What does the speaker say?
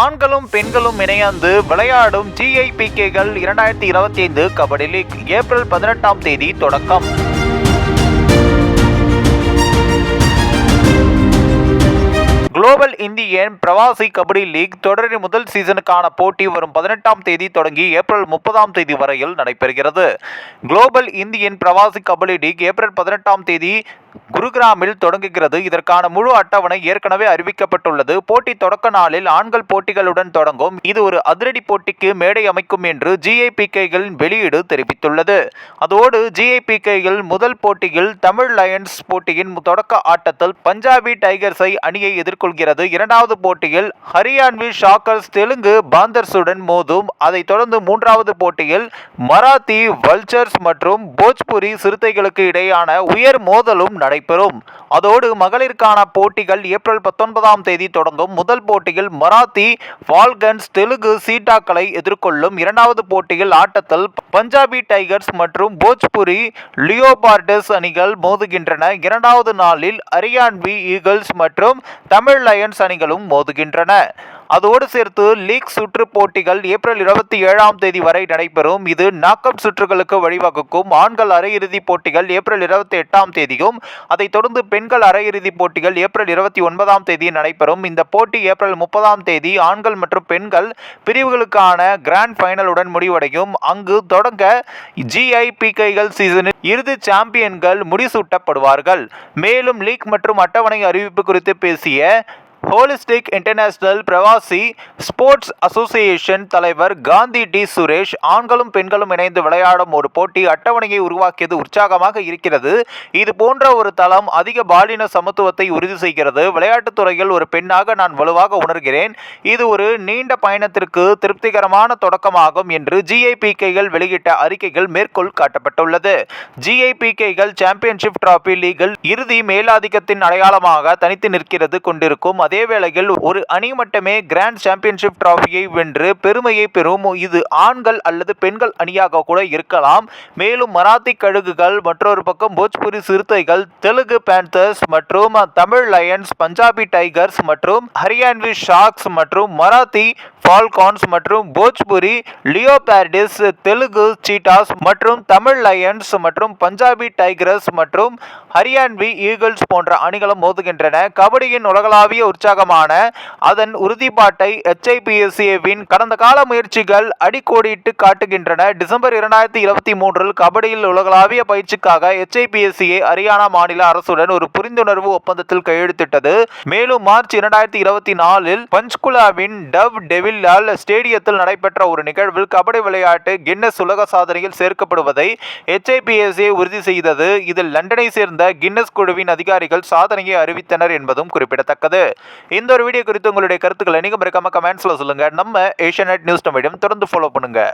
ஆண்களும் பெண்களும் இணைந்து விளையாடும் ஜிஐபிகேகள் இரண்டாயிரத்தி இருபத்தி ஐந்து கபடி லீக் ஏப்ரல் பதினெட்டாம் தேதி தொடக்கம். Global Indian Pravasi Kabaddi league தொடரின் முதல் சீசனுக்கான போட்டி வரும் பதினெட்டாம் தேதி தொடங்கி ஏப்ரல் முப்பதாம் தேதி வரையில் நடைபெறுகிறது. Global Indian Pravasi Kabaddi league April பதினெட்டாம் தேதி குருகிராமில் தொடங்குகிறது. இதற்கான முழு அட்டவணை ஏற்கனவே அறிவிக்கப்பட்டுள்ளது. போட்டி தொடக்க நாளில் ஆண்கள் போட்டிகளுடன் தொடங்கும். இது ஒரு அதிரடி போட்டிக்கு மேடை அமைக்கும் என்று ஜிஐபிகைகளின் வெளியீடு தெரிவித்துள்ளது. அதோடு ஜிஐபிகைகள் முதல் போட்டியில் தமிழ் லயன்ஸ் போட்டியின் தொடக்க ஆட்டத்தில் பஞ்சாபி டைகர்ஸை அணியை எதிர்கொள்கிறது இரண்டாவது போட்டியில் ஹரியான்வி ஷாக்கர்ஸ் தெலுங்கு பாந்தர்ஸுடன் மோதும். அதைத் தொடர்ந்து மூன்றாவது போட்டியில் மராத்தி வல்ச்சர்ஸ் மற்றும் போஜ்புரி சிறுத்தைகளுக்கு இடையான உயர் மோதலும் நடைபெறும். அதோடு மகளிருக்கான போட்டிகள் ஏப்ரல் பத்தொன்பதாம் தேதி தொடங்கும். முதல் போட்டியில் மராத்தி வால்கன்ஸ் தெலுங்கு சீட்டாக்களை எதிர்கொள்ளும். இரண்டாவது போட்டியில் ஆட்டத்தில் பஞ்சாபி டைகர்ஸ் மற்றும் போஜ்புரி லியோபார்டஸ் அணிகள் மோதுகின்றன. இரண்டாவது நாளில் அரியான்வி ஈகிள்ஸ் மற்றும் தமிழ் லயன்ஸ் அணிகளும் மோதுகின்றன. அதோடு சேர்த்து லீக் சுற்று போட்டிகள் ஏப்ரல் இருபத்தி ஏழாம் தேதி வரை நடைபெறும். இது நாக் அவுட் சுற்றுகளுக்கு வழிவகுக்கும். ஆண்கள் அரையிறுதிப் போட்டிகள் ஏப்ரல் இருபத்தி எட்டாம் தேதியும் அதைத் தொடர்ந்து பெண்கள் அரையிறுதிப் போட்டிகள் ஏப்ரல் இருபத்தி ஒன்பதாம் தேதி நடைபெறும். இந்த போட்டி ஏப்ரல் முப்பதாம் தேதி ஆண்கள் மற்றும் பெண்கள் பிரிவுகளுக்கான கிராண்ட் ஃபைனலுடன் முடிவடையும். அங்கு தொடங்க ஜிஐபிகைகள் சீசனில் இறுதி சாம்பியன்கள் முடிசூட்டப்படுவார்கள். மேலும் லீக் மற்றும் அட்டவணை அறிவிப்பு குறித்து பேசிய holistic international Pravasi sports association தலைவர் காந்தி டி. சுரேஷ் ஆண்களும் பெண்களும் இணைந்து விளையாடும் ஒரு போட்டி அட்டவணையை உருவாக்கியது உற்சாகமாக இருக்கிறது. இது போன்ற ஒரு தளம் அதிக பாலின சமத்துவத்தை உறுதி செய்கிறது. விளையாட்டுத் துறையில் ஒரு பெண்ணாக நான் வலுவாக உணர்கிறேன். இது ஒரு நீண்ட பயணத்திற்கு திருப்திகரமான தொடக்கமாகும் என்று ஜிஐபிகைகள் வெளியிட்ட அறிக்கைகள் மேற்கோள் காட்டப்பட்டுள்ளது. ஜிஐபிகைகள் சாம்பியன்ஷிப் டிராபி லீகில் இறுதி மேலாதிக்கத்தின் அடையாளமாக தனித்து நிற்கிறது கொண்டிருக்கும். அதே வேளையில் ஒரு அணி மட்டுமே கிராண்ட் சாம்பியன்ஷிப் டிராஃபியை வென்று பெருமையை பெறும். இது ஆண்கள் அல்லது பெண்கள் அணியாக கூட இருக்கலாம். மேலும் மராத்தி கழுகுகள் மற்றொரு பக்கம் போஜ்புரி சிறுத்தைகள் தெலுங்கு பேந்தர்ஸ் மற்றும் தமிழ் லயன்ஸ் பஞ்சாபி டைகர்ஸ் மற்றும் ஹரியான்வி ஷாக்ஸ் மற்றும் மராத்தி ஃபால்கான்ஸ் மற்றும் போஜ்புரி லியோபார்டிஸ் தெலுங்கு சீட்டாஸ் மற்றும் தமிழ் லயன்ஸ் மற்றும் பஞ்சாபி டைகர்ஸ் மற்றும் ஹரியான்வி ஈகிள்ஸ் போன்ற அணிகளும் மோதுகின்றன. கபடியின் உலகளாவிய உற்சாகமான அதன் உறுதிப்பாட்டை எச்ஐபிஎஸ்ஏவின் கடந்த கால முயற்சிகள் அடிக்கோடிட்டு காட்டுகின்றன. டிசம்பர் இரண்டாயிரத்தி இருபத்தி மூன்றில் கபடியில் உலகளாவிய பயிற்சிக்காக எச்ஐபிஎஸ்சிஏ ஹரியானா மாநில அரசுடன் ஒரு புரிந்துணர்வு ஒப்பந்தத்தில் கையெழுத்திட்டது. மேலும் மார்ச் இரண்டாயிரத்தி இருபத்தி நாலில் பஞ்ச்குலாவின் டவ் டெவில் டெவில்லால் ஸ்டேடியத்தில் நடைபெற்ற ஒரு நிகழ்வில் கபடி விளையாட்டு கின்னஸ் உலக சாதனையில் சேர்க்கப்படுவதை எச்ஐபிஎஸ்ஏ உறுதி செய்தது. இதில் லண்டனை சேர்ந்த கின்னஸ் குழுவின் அதிகாரிகள் சாதனையை அறிவித்தனர் என்பதும் குறிப்பிடத்தக்கது. இந்த ஒரு வீடியோ குறித்து உங்களுடைய கருத்துக்களை நீங்கள் மறக்காம கமெண்ட்ஸில் சொல்லுங்கள் நம்ம ஏஷியா நியூஸ் தமிழம் தொடர்ந்து ஃபாலோ பண்ணுங்கள்